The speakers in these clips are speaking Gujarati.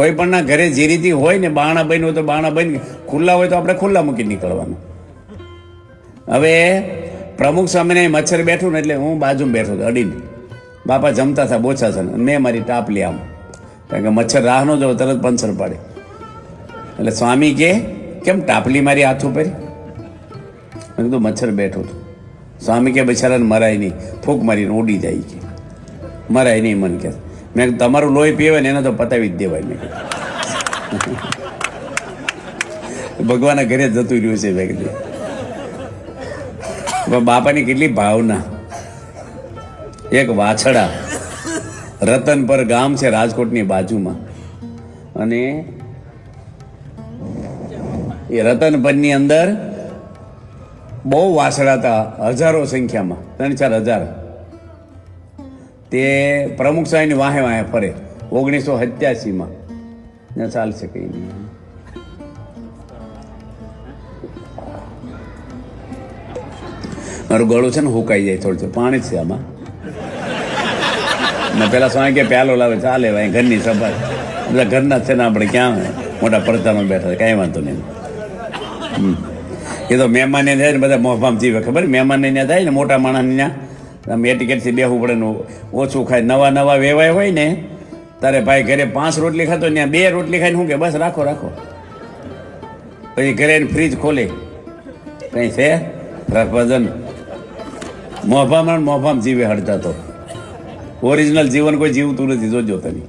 કોઈ પણના ઘરે જે હોય ને બાણા બન્યું હોય તો બાણા બન ખુલ્લા હોય તો આપણે ખુલ્લા મૂકી નીકળવાનું. હવે પ્રમુખ સામે મચ્છર બેઠું ને એટલે હું બાજુમાં બેઠો હતો અડીને. બાપા જમતા હતા બોછા છે મેં મારી ટાપલી આમ. કારણ કે મચ્છર રાહ જ જો તરત પંચર પાડે. એટલે સ્વામી કે, કેમ ટાપલી મારી હાથ ઉપર? મેં કીધું, મચ્છર બેઠો હતો સ્વામી કે, બિચારાને મરાય નહીં, ફૂંક મારીને ઉડી જાય કે. મરાય નહીં, મન કે. મેં તમારું લોહી પીવે ને એને તો પતાવી જ દેવાય. મેં ભગવાનના ઘરે જતું રહ્યું છે મેં બાપાની કેટલી ભાવના. એક વાછડા રતનપર ગામ છે રાજકોટની બાજુમાં. અને એ રતનપરની અંદર બહુ વાછડા હતા, હજારો સંખ્યામાં, ત્રણ ચાર હજાર. તે પ્રમુખ સાહેબની વાહે વાહે ફરે. ઓગણીસો સત્યાસીમાં. ત્યાં ચાલશે કઈ નહીં. મારું ગળું છે ને હુકાઈ જાય થોડું પાણી છે આમાં. ને પેલા સ્વામી કે પ્યાલો લાવે, ચાલે ભાઈ ઘરની સભા. બધા ઘરના છે ને આપણે, ક્યાં મોટા પડતામાં બેઠા કાંઈ વાંધો નહીં. એ તો મહેમાનને જાય ને બધા મોફામ જીવે. ખબર? મહેમાનને ત્યાં જાય ને મોટા માણસને ત્યાં આમ ટિકિટથી બેહવું પડે ઓછું ખાય. નવા નવા વેવાય હોય ને, તારે ભાઈ ઘરે પાંચ રોટલી ખાતો ત્યાં બે રોટલી ખાઈને શું કે, બસ રાખો રાખો. પછી ઘરે ફ્રીજ ખોલે. કંઈ છે? ભજન મોભામાં મોભામ જીવે હડતા તો. ઓરિજિનલ જીવન કોઈ જીવતું નથી, જોજો તમે.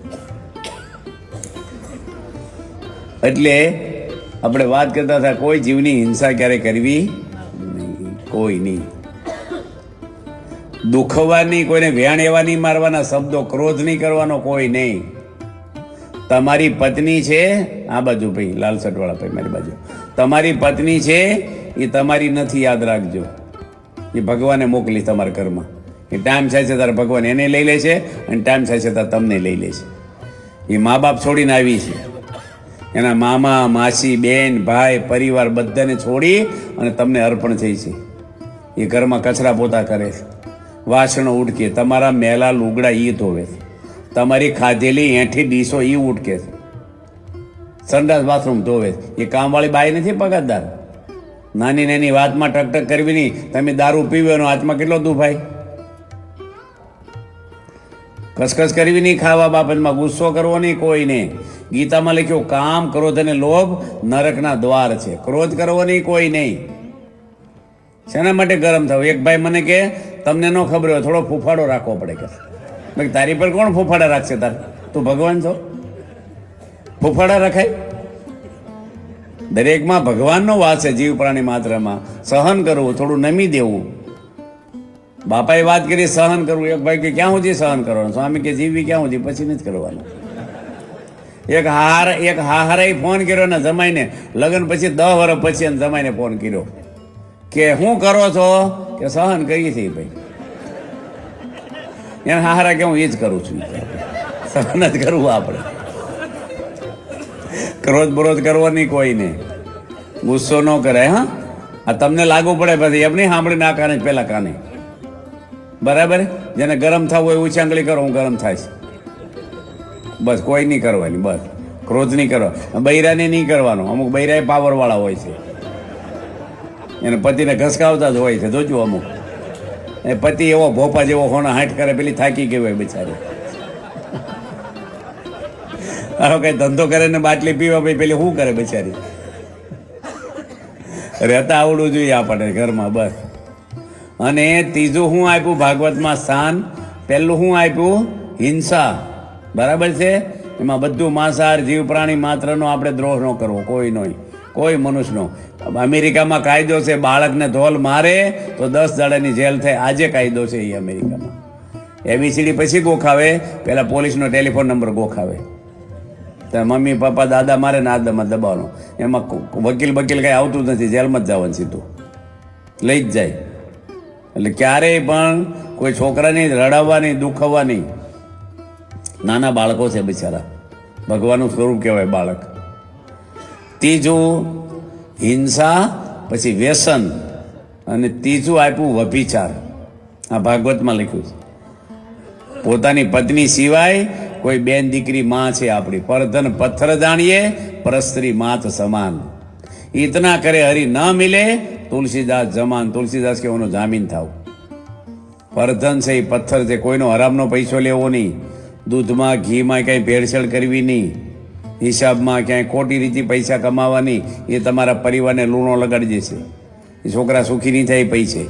એટલે આપણે વાત કરતા હતા, કોઈ જીવની હિંસા ક્યારે કરવી? કોઈ નહીં. દુખવાની કોઈને વેણ એવા નહીં મારવાના, શબ્દો ક્રોધ નહીં કરવાનો, કોઈ નહીં. તમારી પત્ની છે, આ બાજુ ભાઈ, લાલ સટવાળા ભાઈ, મારી બાજુ. તમારી પત્ની છે, એ તમારી નથી, યાદ રાખજો. એ ભગવાને મોકલી તમારા ઘરમાં. એ ટાઈમ થાય છે ત્યારે ભગવાન એને લઈ લે છે, અને ટાઈમ થાય છે ત્યારે તમને લઈ લે છે. એ મા બાપ છોડીને આવી છે. એના મામા, માસી, બેન, ભાઈ, પરિવાર બધાને છોડી અને તમને અર્પણ થઈ છે. એ ઘરમાં કચરા પોતા કરે છે. વાસણો ઉડકે. તમારા મેલા લુગડા એ ધોવે. તમારી ખાધેલી એઠી ડીશો એ ઉડકે. સંડાસ બાથરૂમ ધોવે. એ કામવાળી બાઈ નથી પગારદાર? નાની નાની વાતમાં ટકટક કરવી નહીં. તમે દારૂ પીવો એનો હાથમાં કેટલો દુભાઈ કસકસ કરવી નહીં ખાવા બાબતમાં. ગુસ્સો કરવો નહીં કોઈને ગીતામાં લખ્યું, કામ ક્રોધ અને લોભ, નરકના દ્વાર છે. ક્રોધ કરવો નહીં કોઈ નહીં શેના માટે ગરમ થવું? એક ભાઈ મને કે તમને ન ખબર હોય, થોડો ફૂફાડો રાખવો પડે કે. મેં તારી પર કોણ ફૂફાડા રાખશે તાર? તું ભગવાન છો? ફૂફાડા રખાય? દરેકમાં ભગવાનનો વાસ છે જીવ પ્રાણી માત્રમાં. સહન કરવું, થોડું નમી દેવું. બાપાએ વાત કરી, સહન કરવું. એક ભાઈ કે, ક્યાં સુધી સહન કરવાનું? સ્વામી કે, જીવવી ક્યાં સુધી? પછી નથી કરવાનું. એક હાર એક હાહારાએ ફોન કર્યો ને જમાઈને. લગ્ન પછી દસ વર્ષ પછી જમાઈને ફોન કર્યો. કે, શું કરો છો? કે સહન કરીએ છીએ ભાઈ. એને હારા કે હું એ જ કરું છું. સહન જ કરવું આપણે. ક્રોધ બરોધ કરવો નહીં કોઈને. ગુસ્સો ન કરે, હા? આ તમને લાગુ પડે પછી, એમ નહીં સાંભળીને આ કાને પહેલાં કાને. બરાબર? જેને ગરમ થવું હોય ઊંચી આંગળી કરો, હું ગરમ થાય બસ, કોઈ નહીં કરવાની, બસ. ક્રોધ નહીં કરવા બૈરાને નહીં કરવાનો. અમુક બૈરાએ પાવરવાળા હોય છે. એને પતિને ઘસકાવતા જ હોય છે, જોજો અમુક. એ પતિ એવો ભોપા જેવો હોના હાટ કરે, પેલી થાકી ગઈ હોય બિચારી. આવો કઈ ધંધો કરે ને બાટલી પીવા ભાઈ પેલી શું કરે બિચારી? રહેતા આવડવું જોઈએ આપણને ઘરમાં, બસ. અને ત્રીજું શું આપ્યું? ભાગવતમાં સ્થાન પહેલું શું આપ્યું? હિંસા. બરાબર છે? એમાં બધું માંસાહાર જીવ પ્રાણી માત્રનો આપણે દ્રોહ ન કરવો, કોઈ નહીં કોઈ મનુષ્યનો. અમેરિકામાં કાયદો છે, બાળકને ધોલ મારે, તો દસ દાડાની જેલ થાય. આજે કાયદો છે એ અમેરિકામાં. એબીસીડી પછી ગોખાવે પહેલાં પોલીસનો ટેલિફોન નંબર ગોખાવે. તો મમ્મી, પપ્પા, દાદા મારે ને આદામાં દબાવવાનો. એમાં વકીલ વકીલ કાંઈ આવતું નથી, જેલમાં જ જવાનું સીધું લઈ જ જાય. એટલે ક્યારેય પણ કોઈ છોકરાને રડાવવા નહીં દુખવવા નહીં નાના બાળકો છે બિચારા. ભગવાનનું સ્વરૂપ કહેવાય બાળક. ત્રીજું હિંસા, પછી વ્યસન અને ત્રીજું આપ્યું વ્યભિચાર. આ ભાગવતમાં લખ્યું છે. પોતાની પત્ની સિવાય કોઈ બેન દીકરી માં છે આપણી. પરધન પથ્થર જાણીએ, પરસ્ત્રી માત સમાન. ઇતના કરે હરી ન મિલે, તુલસીદાસ જમાન. તુલસીદાસ કે એનો જામીન થાવ. પરધન છે એ પથ્થર છે, કોઈનો હરામનો પૈસો લેવો નહીં. દૂધમાં, ઘીમાં કંઈ ભેળસેળ કરવી નહીં. હિસાબમાં ક્યાંય ખોટી રીતે પૈસા કમાવાની એ તમારા પરિવારને લૂણો લગાડી જશે એ છોકરા સુખી નહીં થાય પૈસે.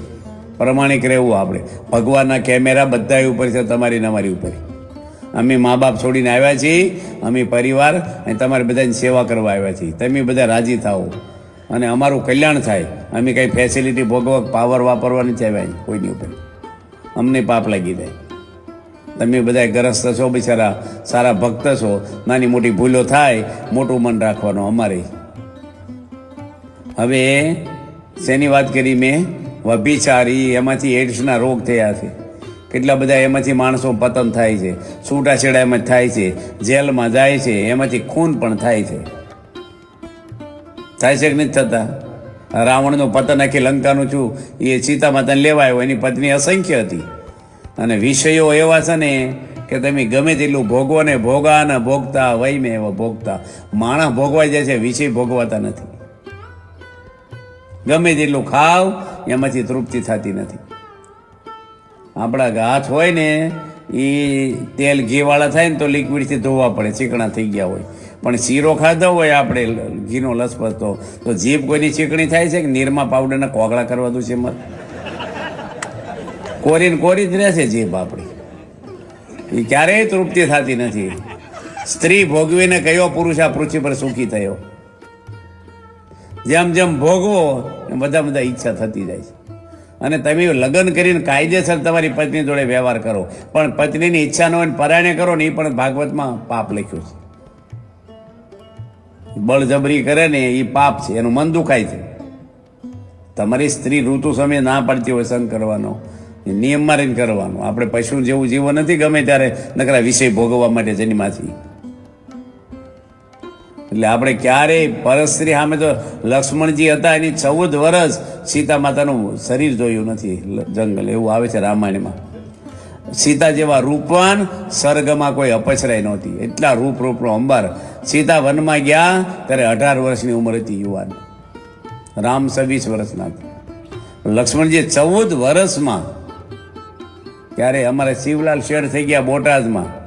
પ્રમાણિક રહેવું આપણે. ભગવાનના કેમેરા બધા ઉપર છે, તમારી ને અમારી ઉપર. અમે મા બાપ છોડીને આવ્યા છીએ, અમે પરિવાર અને તમારી બધાની સેવા કરવા આવ્યા છીએ. તમે બધા રાજી થાઓ. અને અમારું કલ્યાણ થાય. અમે કંઈ ફેસિલિટી ભોગવવા પાવર વાપરવા નથી આવ્યા કોઈની ઉપર. અમને પાપ લાગી જાય. તમે બધા ગ્રસ્ત છો, બિચારા સારા ભક્ત છો. નાની મોટી ભૂલો થાય, મોટું મન રાખવાનું અમારે. હવે શેની વાત કરી મેં? વભિચારી એમાંથી એડ્સના રોગ થયા છે. કેટલા બધા એમાંથી માણસો પતન થાય છે. છૂટાછેડા એમાં થાય છે. જેલમાં જાય છે. એમાંથી ખૂન પણ થાય છે. થાય છે કે નથી થતા? રાવણનું પતન આખી લંકાનું છું. એ સીતા માતાને લેવાયો. એની પત્ની અસંખ્ય હતી. અને વિષયો એવા છે ને કે તમે ગમે તેટલું ભોગવો ને ભોગા ને ભોગતા વય મેં એવા ભોગતા. માણસ ભોગવાઈ જાય છે, વિષય ભોગવાતા નથી. ગમે તેટલું ખાવ, એમાંથી તૃપ્તિ થતી નથી. આપણા હાથ હોય ને એ તેલ ઘીવાળા થાય ને તો લિક્વિડથી ધોવા પડે, ચીકણા થઈ ગયા હોય. પણ શીરો ખાધો હોય, આપણે ઘીનો લસપતો, તો જીભ કોઈની ચીકણી થાય છે કે નિરમા પાવડરના કોગળા કરવા દઉં છે એમાં? કોરીને કોરી જ રહેશે જીભ આપણી. એ ક્યારેય તૃપ્તિ થતી નથી. સ્ત્રી ભોગવીને કયો પુરુષ આ પૃથ્વી પર સુખી થયો? જેમ જેમ ભોગવો, એમ બધા બધા ઈચ્છા થતી જાય છે. અને તમે લગ્ન કરીને કાયદેસર તમારી પત્ની જોડે વ્યવહાર કરો. પણ પત્નીની ઈચ્છા ન હોય પરાયણે કરો ને એ પણ ભાગવતમાં પાપ લખ્યું છે. બળજબરી કરે ને એ પાપ છે, એનું મન દુખાય છે. તમારી સ્ત્રી ઋતુ સમયે ના પડતી હોય સંગ કરવાનો. એ મારીને કરવાનું. આપણે પશુ જેવું જીવન નથી ગમે ત્યારે નકરા વિષય ભોગવવા માટે જન્માથી. એટલે આપણે ક્યારેય પરસ્ત્રી સામે તો લક્ષ્મણજી હતા એની ચૌદ વર્ષ સીતા માતાનું શરીર જોયું નથી જંગલ. એવું આવે છે રામાયણમાં. સીતા જેવા રૂપવાન સ્વર્ગમાં કોઈ અપચરાય નહોતી. એટલા રૂપ રૂપનો અંબાર. સીતા વનમાં ગયા ત્યારે અઢાર વર્ષની ઉંમર હતી યુવાન. રામ છવ્વીસ વર્ષના. લક્ષ્મણજી ચૌદ વર્ષમાં ત્યારે અમારે શિવલાલ શેઠ થઈ ગયા બોટાદમાં.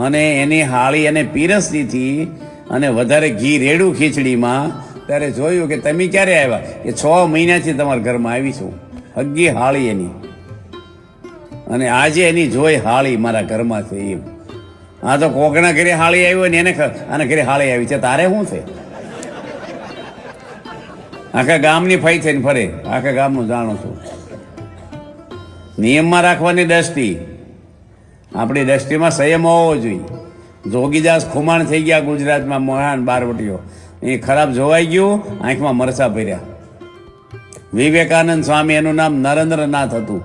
અને એની હાળી એને પીરસતી હતી અને વધારે ઘી રેડું ખીચડીમાં. ત્યારે જોયું કે તમે ક્યારે આવ્યા? કે છ મહિનાથી તમારા ઘરમાં આવી છું. હગ્ગી હાળી એની. અને આજે એની જોઈ હાળી મારા ઘરમાં છે એમ. આ તો કોકના ઘરે હાળી આવ્યો ને એને આના ઘરે હાળી આવી છે. તારે શું છે? આખા ગામની ફાઈ થઈને ફરે. આખા ગામનું જાણું છું. નિયમમાં રાખવાની દ્રષ્ટિ. આપણી દ્રષ્ટિમાં સંયમ હોવો જોઈએ. જોગીદાસ ખુમાણ થઈ ગયા ગુજરાતમાં મહાન બારવટીઓ. એ ખરાબ જોવાઈ ગયું, આંખમાં મરસા ભર્યા. વિવેકાનંદ સ્વામી એનું નામ નરેન્દ્રનાથ હતું.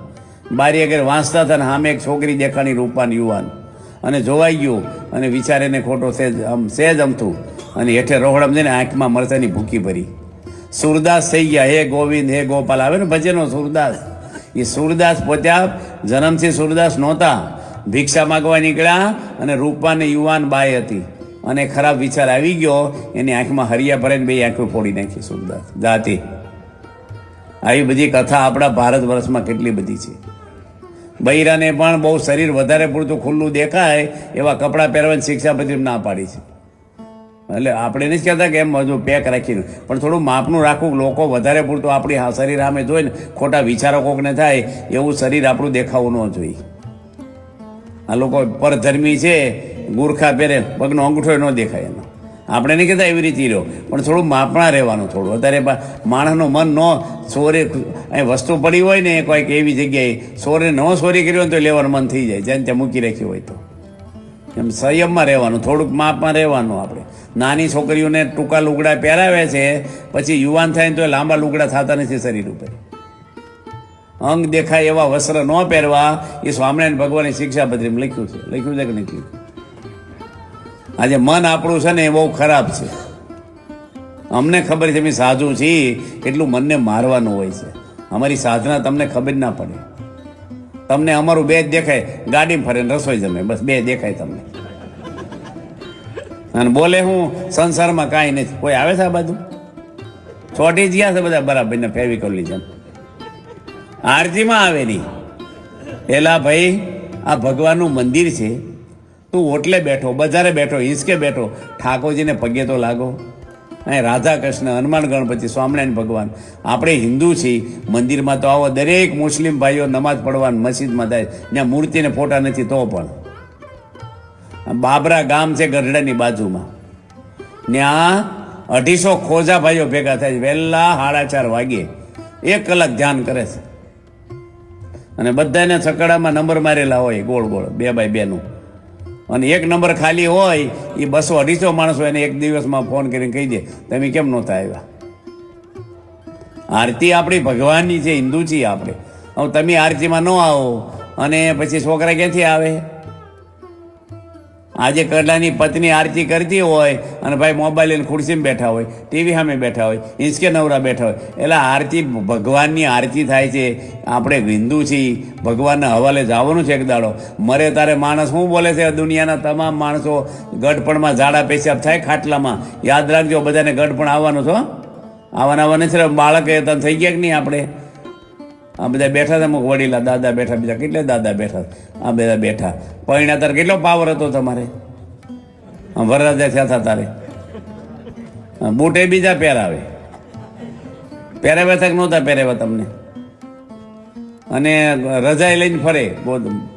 બારી અગર વાંચતા હતા ને સામે એક છોકરી દેખાણી રૂપાન યુવાન. અને જોવાઈ ગયું, અને વિચારીને ખોટો સેજ આમ સેજ અમથું. અને હેઠે રોહડમ જઈને આંખમાં મરસાની ભૂકી ભરી. સુરદાસ થઈ ગયા. હે ગોવિંદ, હે ગોપાલ. આવે ને ભજનો, સુરદાસ? એ સુરદાસ પહોંચ્યા જન્મથી સુરદાસ નહોતા. ભિક્ષા માગવા નીકળ્યા અને રૂપાને યુવાન બાઈ હતી. અને ખરાબ વિચાર આવી ગયો, એની આંખમાં હરિયા ભરાઈને બે આંખો ફોડી નાખી સુરદાસ. જાતિ આવી બધી કથા આપણા ભારત વર્ષમાં કેટલી બધી છે. બૈરાને પણ બહુ શરીર વધારે પૂરતું ખુલ્લું દેખાય એવા કપડાં પહેરવાની શિક્ષા પછી ના પાડી છે. એટલે આપણે નથી કહેતા કે એમ બધું પેક રાખીને પણ થોડું માપનું રાખવું, લોકો વધારે પૂરતું આપણી શરીર સામે જોઈને ખોટા વિચારો કોકને થાય, એવું શરીર આપણું દેખાવું ન જોઈએ. આ લોકો પરધર્મી છે, ગુરખા પહેરે, પગનો અંગૂઠો ન દેખાય એનો. આપણે નહીં કહેતા એવી રીતે રહ્યો, પણ થોડું માપણા રહેવાનું થોડું. અત્યારે માણસનું મન ન સોરે અહીં વસ્તુ પડી હોય ને કોઈક એવી જગ્યાએ સોરે ન સોરી કર્યો તો લેવાનું મન થઈ જાય જેને ત્યાં મૂકી રાખ્યું હોય તો. એમ સંયમમાં રહેવાનું, થોડુંક માપમાં રહેવાનું આપણે. નાની છોકરીઓને ટૂંકા લુગડા પહેરાવે છે, પછી યુવાન થાય ને તો એ લાંબા લુગડા થતા નથી શરીર ઉપર. અંગ દેખાય એવા વસ્ત્ર ન પહેરવા, એ સ્વામિનારાયણ ભગવાનની શિક્ષાપત્રીમાં લખ્યું છે. લખ્યું છે કે નથી આજે મન આપણું છે ને એ બહુ ખરાબ છે. અમને ખબર છે, અમે સાધુ છીએ, એટલું મનને મારવાનું હોય છે. અમારી સાધના તમને ખબર ના પડે. તમને અમારું બે જ દેખાય, ગાડીમાં ફરે રસોઈ જમે, બસ બે દેખાય તમને. અને બોલે હું, સંસારમાં કાંઈ નથી. કોઈ આવે છે આ બાજુ? છોટી જ ગયા છે બધા બરાબર ને ફેવિકોલની જેમ આરતીમાં આવે નહીં પેલા ભાઈ, આ ભગવાનનું મંદિર છે. તું ઓટલે બેઠો, બજારે બેઠો, હિંચકે બેઠો. ઠાકોરજીને પગે તો લાગો. અહીં રાધા કૃષ્ણ હનુમાન ગણપતિ, સ્વામિનારાયણ ભગવાન. આપણે હિન્દુ છીએ. મંદિરમાં તો આવો દરેક મુસ્લિમ ભાઈઓ નમાજ પડવાનું મસ્જિદમાં થાય ત્યાં મૂર્તિને ફોટા નથી, તો પણ. બાબરા ગામ છે ગઢડાની બાજુમાં. ત્યાં અઢીસો ખોજા ભાઈઓ ભેગા થાય છે. વહેલા સાડા ચાર વાગે એક કલાક ધ્યાન કરે છે. અને બધાને સકડામાં નંબર મારેલા હોય ગોળ ગોળ, બે બાય બેનું. અને એક નંબર ખાલી હોય એ બસો અઢીસો માણસો એને એક દિવસમાં ફોન કરીને કહી દે, તમે કેમ નહોતા આવ્યા? આરતી આપણી ભગવાનની છે, હિન્દુ છીએ આપણે. હવે તમે આરતીમાં ન આવો, અને પછી છોકરા ક્યાંથી આવે? આજે કરલાની પત્ની આરતી કરતી હોય અને ભાઈ મોબાઈલ લઈને ખુરશીમાં બેઠા હોય, ટીવી સામે બેઠા હોય હિંચકે નવરા બેઠા હોય. એટલે આરતી, ભગવાનની આરતી થાય છે. આપણે હિન્દુ છીએ, ભગવાનના હવાલે જવાનું છે એક દાડો. મરે તારે માણસ શું બોલે છે? દુનિયાના તમામ માણસો ગઢપણમાં ઝાડા પેશાબ થાય ખાટલામાં. યાદ રાખજો, બધાને ગઢપણ આવવાનું છો આવવાના આવવા છે એ તને થઈ ગયા કે નહીં આપણે? આ બધા બેઠા હતા અમુક વડીલા, દાદા બેઠા, બીજા કેટલા દાદા બેઠા આ બધા બેઠા. પૈણા તારે કેટલો પાવર હતો તમારે? વરરાજા થયા હતા તારે. બૂટે બીજા પહેરાવે. પહેરાવ્યા હતા કે નહોતા પહેરાવ્યા તમને? અને રજાઈ લઈને ફરે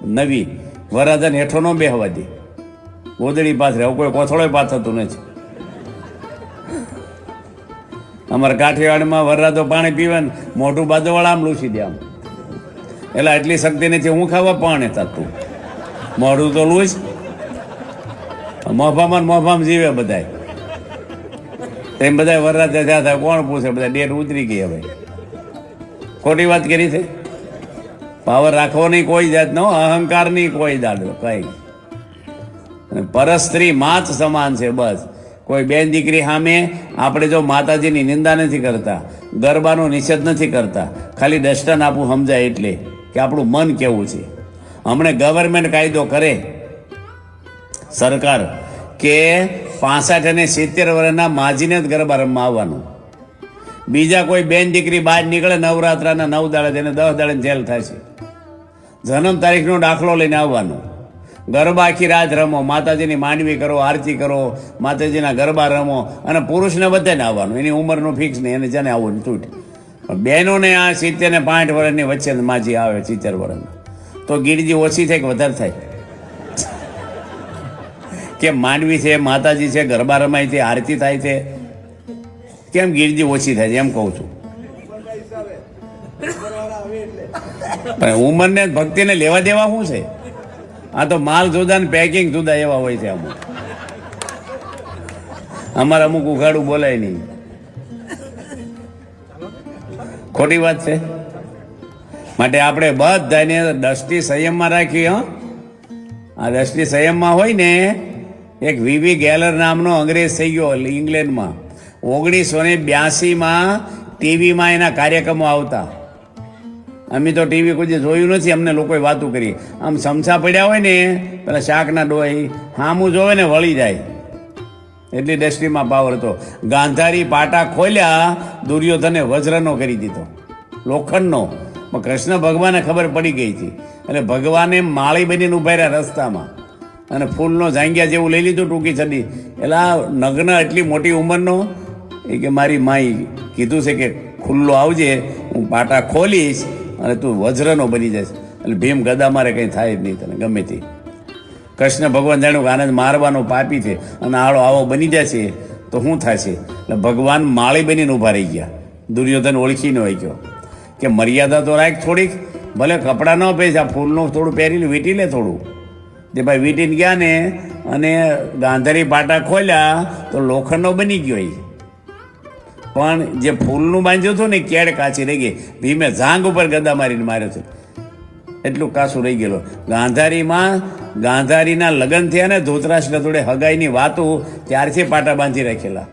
નવી. વરરાજાને હેઠો ન બેહવા દે. ગોદડી પાથરે કોઈ કોથળો પાથ થતું નથી. અમારા કાઠિયાવાડમાં વરરાતો પાણી પીવાનું મોઢું બાજુવાળા આમ લૂસી દે આમ. એટલે એટલી શક્તિ નથી, હું ખાવા પાણી થતું મોઢું તો લૂસ મોફામાં મોફામાં જીવે બધાય. એમ બધા વરરાજા થયા થાય, કોણ પૂછે? બધા ડેટ ઉતરી ગઈ હવે. ખોટી વાત કરી છે? પાવર રાખવાની કોઈ જાતનો અહંકારની કોઈ દાડો કઈ. પરસ્ત્રી માત સમાન છે બસ. કોઈ બેન દીકરી સામે આપણે જો માતાજીની નિંદા નથી કરતા, ગરબાનો નિષેધ નથી કરતા, ખાલી દસ્ટન આપવું સમજાય એટલે કે આપણું મન કેવું છે. હમણે ગવર્મેન્ટ કાયદો કરે, સરકાર કે પાસઠ અને સિત્તેર વર્ષના માજીને જ ગરબા રમવા આવવાનું. બીજા કોઈ બેન દીકરી બહાર નીકળે, નવરાત્રાના નવ દાડે તેને દસ દાડે જેલ થાય છે. જન્મ તારીખનો દાખલો લઈને આવવાનો. ગરબા આખી રાત રમો, માતાજીની માંડવી કરો, આરતી કરો, માતાજીના ગરબા રમો અને પુરુષને બધાને આવવાનું. એની ઉંમરનું ફિક્સ નહીં, એને જેને આવવાનું તૂટ. બહેનોને આ સિત્તેર ને પાંઠ વર્ષની વચ્ચે માજી આવે સિત્તેર વર્ષના. તો ગીરજી ઓછી થાય કે વધારે થાય? કે માંડવી છે, માતાજી છે, ગરબા રમાય છે, આરતી થાય છે? કેમ ગીરજી ઓછી થાય છે? એમ કહું છું. પણ ઉંમરને ભક્તિને લેવા દેવા શું છે? આ તો માલ જુદા ને પેકિંગ જુદા એવા હોય છે અમુક. અમારે અમુક ઉઘાડું બોલાય નહીં. ખોટી વાત છે? માટે આપણે બધાને દ્રષ્ટિ સંયમમાં રાખી, હં? આ દ્રષ્ટિ સંયમમાં હોય ને, એક વીવી ગેલર નામનો અંગ્રેજ થઈ ગયો ઇંગ્લેન્ડમાં ઓગણીસો ને બ્યાસીમાં ટીવીમાં એના કાર્યક્રમો આવતા. અમે તો ટીવી કોઈ જોયું નથી, અમને લોકોએ વાતું કરી. આમ સમસા પડ્યા હોય ને, પેલા શાકના ડોય હામું જોવે ને વળી જાય. એટલી દ્રષ્ટિમાં પાવર હતો. ગાંધારી પાટા ખોલ્યા, દુર્યોધને વજ્રનો કરી દીધો. લોખંડનો. પણ કૃષ્ણ ભગવાને ખબર પડી ગઈ હતી. એટલે ભગવાને માળી બનીને ઊભા રહ્યા રસ્તામાં. અને ફૂલનો જાંગિયા જેવું લઈ લીધું ટૂંકી છડી. એટલે નગ્ન એટલી મોટી ઉંમરનો, એ કે મારી માઈ કીધું છે કે ખુલ્લો આવજે, હું પાટા ખોલીશ અને તું વજ્રનો બની જઈશ. એટલે ભીમ ગદા મારે કંઈ થાય જ નહીં તને, ગમે તે. કૃષ્ણ ભગવાન જાણ્યું કે આનંદ મારવાનો પાપી છે અને આળો આવો બની જાય છે તો શું થશે? એટલે ભગવાન માળી બનીને ઊભા રહી ગયા. દુર્યોધન ઓળખીને હોય ગયો. કે મર્યાદા તો રાખ થોડીક, ભલે કપડાં ન પહેર આ ફૂલનું થોડું પહેરીને વીટી લે થોડું. તે ભાઈ વીટીને ગયા ને, અને ગાંધારી પાટા ખોલ્યા તો લોખંડનો બની ગયો એ. પણ જે ફૂલનું બાંધ્યું હતું ને, કેડ કાચી રહી ગઈ. ભીમે ઝાંગ ઉપર ગદા મારીને માર્યો છે. એટલું કાસું રહી ગયેલો. ગાંધારીમાં, ગાંધારીના લગ્ન થયા ને ધોતરાષ્ટ્ર જોડે હગાઈની વાતો ત્યારથી પાટા બાંધી રાખેલા.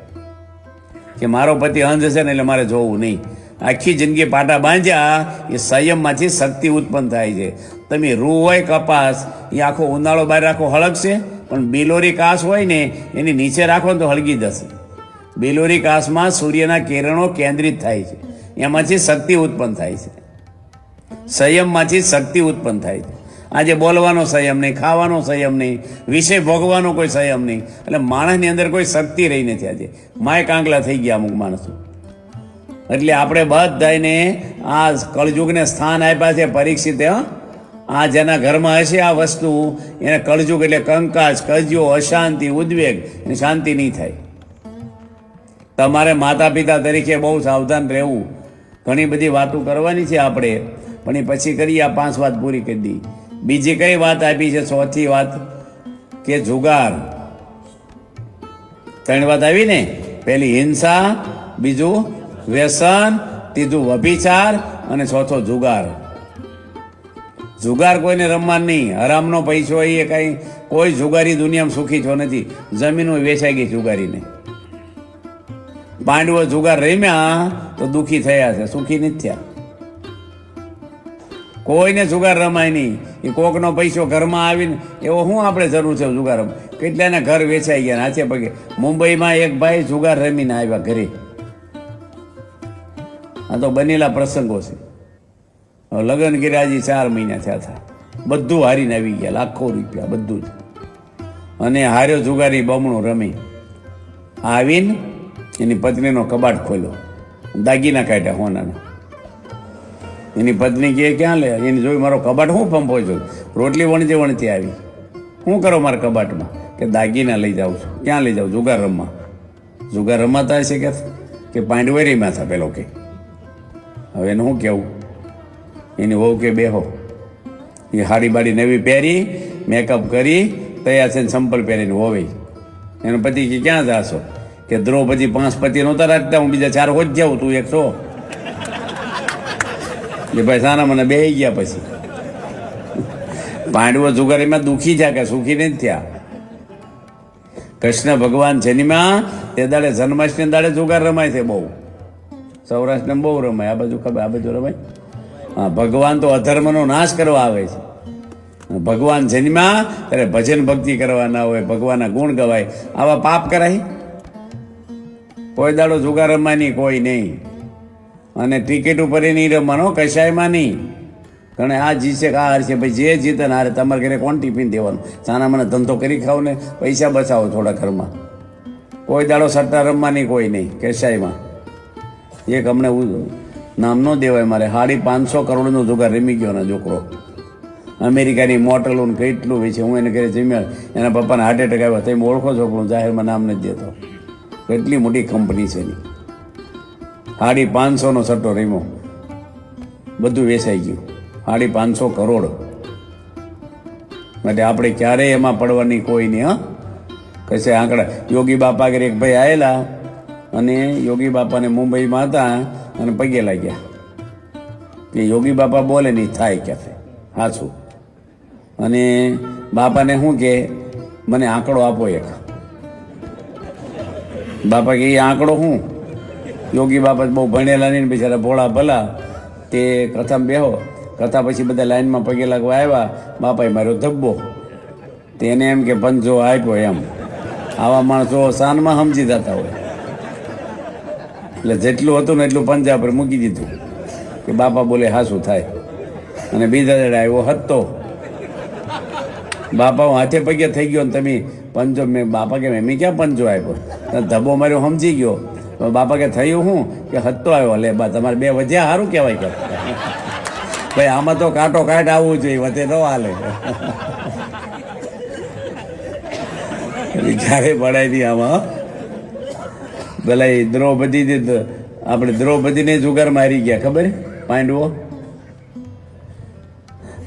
કે મારો પતિ અંધ છે ને, એટલે મારે જોવું નહીં. આખી જિંદગી પાટા બાંધ્યા, એ સંયમમાંથી શક્તિ ઉત્પન્ન થાય છે. તમે રૂ હોય કપાસ, એ આખો ઉનાળો બહાર રાખો હળગશે, પણ બિલોરી કાસ હોય ને, એની નીચે રાખો ને તો હળગી જશે. બિલોરી કાસમાં સૂર્યના કિરણો કેન્દ્રિત થાય છે. એમાંથી શક્તિ ઉત્પન્ન થાય છે. સંયમમાંથી શક્તિ ઉત્પન્ન થાય છે. આજે બોલવાનો સંયમ નહીં, ખાવાનો સંયમ નહીં, વિષય ભોગવાનો કોઈ સંયમ નહીં. એટલે માણસની અંદર કોઈ શક્તિ રહી નથી આજે. માય કાંકલા થઈ ગયા અમુક માણસો. એટલે આપણે બધાને આ કળજુગને સ્થાન આપ્યા છે પરીક્ષિત? આ જેના ઘરમાં હશે આ વસ્તુ, એને કળજુગ એટલે કંકાશ કજ્યો, અશાંતિ, ઉદ્વેગ શાંતિ નહીં થાય. તમારે માતા પિતા તરીકે બહુ સાવધાન રહેવું. ઘણી બધી વાતો કરવાની છે આપણે, પણ એ પછી કરી, આ પાંચ વાત પૂરી કરી દી. બીજી કઈ વાત આપી છે? ચોથી વાત કે જુગાર. ત્રણ વાત આવી ને? પહેલી હિંસા, બીજું વ્યસન, ત્રીજું વ્યભિચાર અને ચોથો જુગાર. જુગાર કોઈને રમવા નહીં. હરામનો પૈસો એ કાંઈ, કોઈ જુગારી દુનિયામાં સુખી છો નથી. જમીનો વેચાઈ ગઈ જુગારીને. પાંડવો જુગાર રમ્યા, તો દુખી થયા છે. સુખી નથી થયા. કોઈને જુગાર રમાય નહીં. એ કોકનો પૈસો ઘરમાં આવીને, એવો શું આપણે જરૂર છે જુગાર કેટલાના ઘર વેચાઈ ગયા હાથે પગે. મુંબઈમાં એક ભાઈ જુગાર રમીને આવ્યા ઘરે. આ તો બનેલા પ્રસંગો છે. લગ્ન હજી ચાર મહિના થયા હતા. બધું હારીને આવી ગયા, લાખો રૂપિયા બધું જ. અને હાર્યો જુગારી બમણું રમી. આવીને એની પત્નીનો કબાટ ખોલ્યો. દાગીના કાઢ્યા હોનાના. એની પત્ની કહે, ક્યાં લે? એની જોયું મારો કબાટ હું પંપો છું? રોટલી વણજે વણતી આવી. શું કરો મારા કબાટમાં? કે દાગીના લઈ જાઉં છું. ક્યાં લઈ જાઉં? જુગાર રમવા. જુગાર રમાતા હશે કે કે પાંડવેરીમાં હતા પેલો કે. હવે એને શું કહેવું એની વહુ કે, બેહો. એ હાડી બાડી નવી પહેરી મેકઅપ કરી, તૈયાર છે સંપલ પહેરીને હોવી એનો પતિ કે, ક્યાં જાશો? કે દ્રૌપદી પાંચ પતિ નહોતા રાખતા હું બીજા ચાર હોજ જાઉં, તું એક છો. એટલે ભાઈ સાના મને બેહી ગયા પછી. પાંડવો જુગારીમાં દુખી થયા કે સુખી નહીં થયા. કૃષ્ણ ભગવાન જન્મ્યા તે દાડે જન્માષ્ટમી દાડે જુગાર રમાય છે બહુ. સૌરાષ્ટ્રને બહુ રમાય, આ બાજુ ખબર, આ બાજુ રમાય? હા, ભગવાન તો અધર્મનો નાશ કરવા આવે છે. ભગવાન જન્મ્યા ત્યારે ભજન ભક્તિ કરવાના હોય, ભગવાનના ગુણ ગવાય. આવા પાપ કરાય? કોઈ દાડો જુગાર રમવાની કોઈ નહીં. અને ટિકિટ ઉપર એ નહીં રમવાનો કશાયમાં નહીં. ઘણે આ જીતશે કે આ હારશે, ભાઈ જે જીતે ને હારે તમારે ઘરે કોણ ટિફિન દેવાનું? સાના મને ધંધો કરી ખાવ ને પૈસા બચાવો થોડા ઘરમાં. કોઈ દાડો સટ્ટા રમવાની કોઈ નહીં, કશાયમાં. એક અમને નામ ન દેવાય મારે સાડી પાંચસો કરોડનો જુગાર રમી ગયો ને છોકરો. અમેરિકાની મોટલો કેટલું હોય છે હું એને ઘરે જમ્યા, એના પપ્પાને હાર્ટ એટેક આવ્યો, તમે ઓળખો છો, પણ જાહેરમાં નામ નથી દેતો. કેટલી મોટી કંપની છે એની. સાડી પાંચસોનો સટ્ટો રમ્યો. બધું વેચાઈ ગયું. સાડી પાંચસો કરોડ. માટે આપણે ક્યારેય એમાં પડવાની કોઈ નહીં, હા? કશે આંકડા. યોગી બાપા આગળ એક ભાઈ આવેલા અને યોગી બાપાને મુંબઈમાં હતા અને પગે લાગ્યા. કે યોગી બાપા બોલે નહીં, થાય ક્યાંથી? સાચું અને બાપાને શું કે, મને આંકડો આપો એક. બાપા કે એ આંકડો શું યોગી બાપા બહુ ભણેલા નહીં બિચારા ભોળા ભલા. તે કથામાં બેહો. કથા પછી બધા લાઈનમાં પગે લાગવા આવ્યા. બાપાએ માર્યો ધબ્બો. તેને એમ કે પંજો આપ્યો એમ. આવા માણસો સાનમાં સમજી જતા હોય. એટલે જેટલું હતું ને એટલું પંજા પર મૂકી દીધું. કે બાપા બોલે, હાસું થાય. અને બીજા જડે આવ્યો હતો બાપા હું હાથે પગે થઈ ગયો ને તમે પંજો, મેં બાપા કે, મેં ક્યાં પંજો આપ્યો? તો ધબ્બો માર્યો, સમજી ગયો. બાપા કે, થયું શું કે હત્તો આવ્યો. લે, બા, તમારે બે વજ્યા સારું કહેવાય કે. ભાઈ, આમાં તો કાંટો કાંટ આવવું જોઈએ વધે ન હાલે. ક્યારે પડાય નહીં આમાં ભલે દ્રૌપદી આપણે દ્રૌપદીને જુગાર મારી ગયા, ખબર? પાંડવો.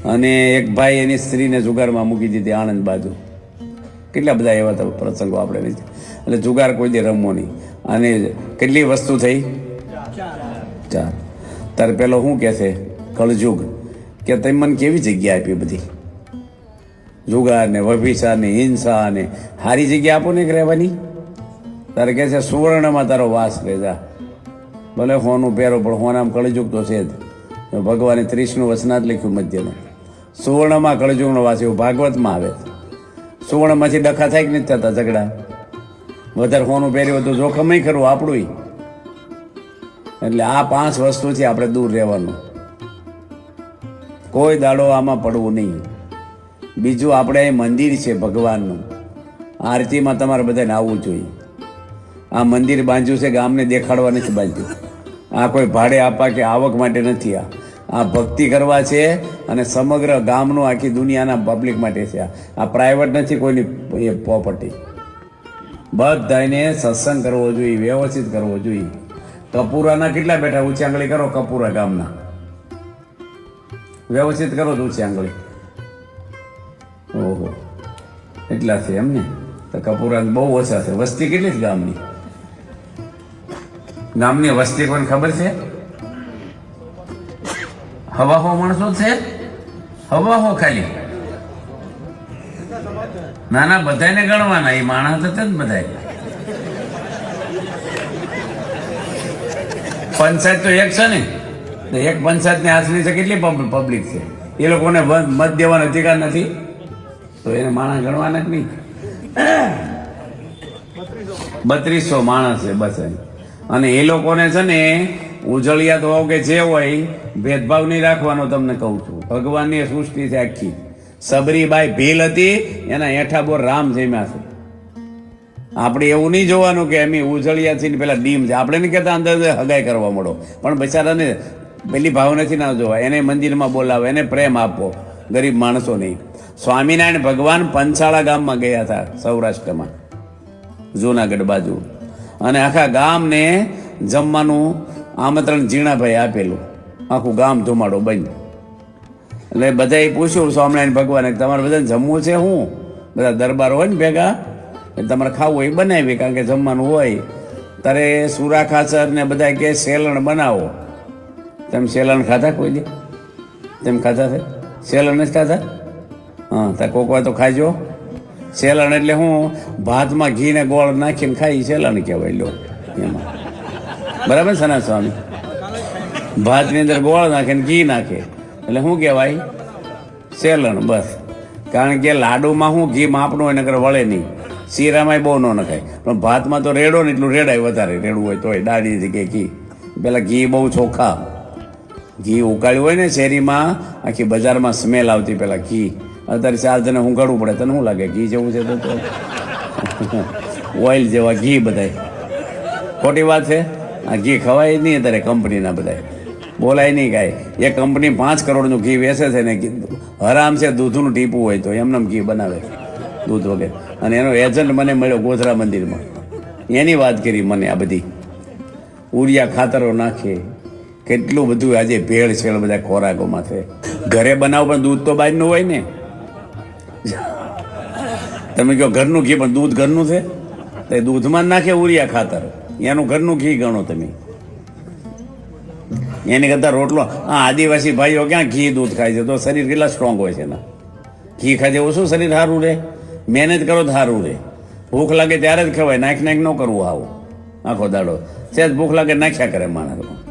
અને એક ભાઈ એની સ્ત્રીને જુગારમાં મૂકી દીધી આણંદ બાજુ. કેટલા બધા એવા તો પ્રસંગો આપણે એટલે જુગાર કોઈ દે રમવો નહીં. અને કેટલી વસ્તુ થઈ? ચાર. તારે પેલો શું કહે છે? કળજુગ. કે તમે મને કેવી જગ્યા આપી બધી? જુગાર ને વ્યભિચાર ને હિંસા ને સારી જગ્યા આપો ને રહેવાની? તારે કહે છે સુવર્ણમાં તારો વાસ રહે ભલે હોનું પહેરો, પણ હોનામાં કળજુગ તો છે જ. ભગવાને ત્રીસનું વચનાત લખ્યું મધ્યનું સુવર્ણમાં કળજુગનો વાસ એવું ભાગવતમાં આવે. સુવર્ણમાંથી ડખા થાય કે નથી થતા ઝઘડા? વધારે હોનું પહેર્યું તો જોખમ ખરું આપણું એટલે આ પાંચ વસ્તુથી આપણે દૂર રહેવાનું. કોઈ દાડો આમાં પડવું નહીં. બીજું આપણે મંદિર છે ભગવાનનું. આરતીમાં તમારે બધાને આવવું જોઈએ. આ મંદિર બાંધ્યું છે ગામને દેખાડવા નથી બાંધ્યું. આ કોઈ ભાડે આપવા કે આવક માટે નથી આ. આ ભક્તિ કરવા છે અને સમગ્ર ગામનું આખી દુનિયાના પબ્લિક માટે છે. આ. પ્રાઇવેટ નથી, કોઈની એ પ્રોપર્ટી બધાને સત્સંગ કરવો જોઈએ, વ્યવસ્થિત કરવો જોઈએ. કપૂરાના કેટલા બેઠા ઊંચી આંગળી કરો? કપૂરા ગામના. વ્યવસ્થિત કરો તો ઊંચી આંગળી. ઓહો. એટલા છે એમ ને તો કપૂરા બહુ ઓછા છે. વસ્તી કેટલી છે ગામની? ગામની વસ્તી કોઈને ખબર છે? હવા હો માણસો છે? હવા હો ખાલી. ના ના બધાને ગણવાના. એ માણસ હતા જ બધા પંચાયત તો એક છે ને. એક પંચાયતની આશરી છે કેટલી પબ્લિક છે? એ લોકોને મત દેવાનો અધિકાર નથી. તો એને માણસ ગણવાના જ નહીં. બત્રીસો માણસ છે, બસ અને એ લોકોને છે ને, ઉજળિયા તો કે જે હોય, ભેદભાવ નહીં રાખવાનો તમને કહું છું. ભગવાનની સૃષ્ટિ છે આખી. સબરીબાઈ ભીલ હતી, એના હેઠા બોર રામ જમ્યા છે. આપણે એવું નહીં જોવાનું કે એમ ઉજળિયા છે ને પેલા ડીમ છે. આપણે નહીં કહેતા અંદર હગાઈ કરવા મળો. પણ બિચારાને પેલી ભાવનાથી ના જોવા એને મંદિરમાં બોલાવો, એને પ્રેમ આપો. ગરીબ માણસો નહીં. સ્વામિનારાયણ ભગવાન પંચાળા ગામમાં ગયા હતા સૌરાષ્ટ્રમાં, જૂનાગઢ બાજુ. અને આખા ગામને જમવાનું આમંત્રણ ઝીણાભાઈ આપેલું. આખું ગામ ધુમાડો બંધ. એટલે બધાએ પૂછ્યું, સ્વામિનારાયણ ભગવાને, તમારે બધાને જમવું છે શું બધા દરબાર હોય ને ભેગા, એટલે તમારે ખાવું હોય બનાવી, કારણ કે જમવાનું હોય. તારે સુરા ખાચર ને બધા કે સેલણ બનાવો. તેમ સેલણ ખાધા કોઈ દે? તેમ ખાધા છે? સેલણ નથી ખાધા? હા ત્યાં કોક વાર તો ખાજો. સેલણ એટલે હું ભાતમાં ઘી ને ગોળ નાખીને ખાઈ સેલણ કહેવાય લો એમાં. બરાબર છે ને, સ્વામી? ભાતની અંદર ગોળ નાખે ને ઘી નાખે. એટલે શું કહેવાય? સેલણ બસ. કારણ કે લાડુમાં શું ઘી માપનું હોય, નકર વળે નહીં. શીરામાંય બહુ ન નખાય. પણ ભાતમાં તો રેડો ને એટલું રેડાય વધારે. રેડવું હોય તોય, દાળી કે ઘી. પેલા ઘી બહુ ચોખ્ખા ઘી ઉકાળ્યું હોય ને શેરીમાં, આખી બજારમાં સ્મેલ આવતી પેલા ઘી. અત્યારે ચાર જણે ઊંઘાડવું પડે. તને શું લાગે? ઘી જેવું છે તો ઓઇલ જેવા ઘી બધાય. ખોટી વાત છે? આ ઘી ખવાય નહીં અત્યારે કંપનીના બધાય. બોલાય નહીં કાંઈ. એ કંપની પાંચ કરોડનું ઘી વેચે છે ને હરામ છે, દૂધનું ટીપું હોય તો એમને ઘી બનાવે દૂધ વગેરે. અને એનો એજન્ટ મને મળ્યો ગોધરા મંદિરમાં. એની વાત કરી મને આ બધી. ઉરિયા ખાતરો નાખે. કેટલું બધું આજે ભેળ છેળ બધા ખોરાકોમાં છે. ઘરે બનાવો પણ દૂધ તો બહારનું હોય ને. તમે કહો ઘરનું ઘી પણ દૂધ ઘરનું છે? તો દૂધમાં નાખે ઉરિયા ખાતર. એનું ઘરનું ઘી ગણો તમે. એની કરતાં રોટલો. આ આદિવાસી ભાઈઓ ક્યાં ઘી દૂધ ખાય છે? તો શરીર કેટલા સ્ટ્રોંગ હોય છે એના? ઘી ખાય છે? શું શરીર સારું રહે મહેનત કરો તો સારું રહે ભૂખ લાગે ત્યારે જ ખવાય. નાખ નાખ ન કરવું આવું. આખો દાડો. સહેજ ભૂખ લાગે નાખ્યા કરે માણસ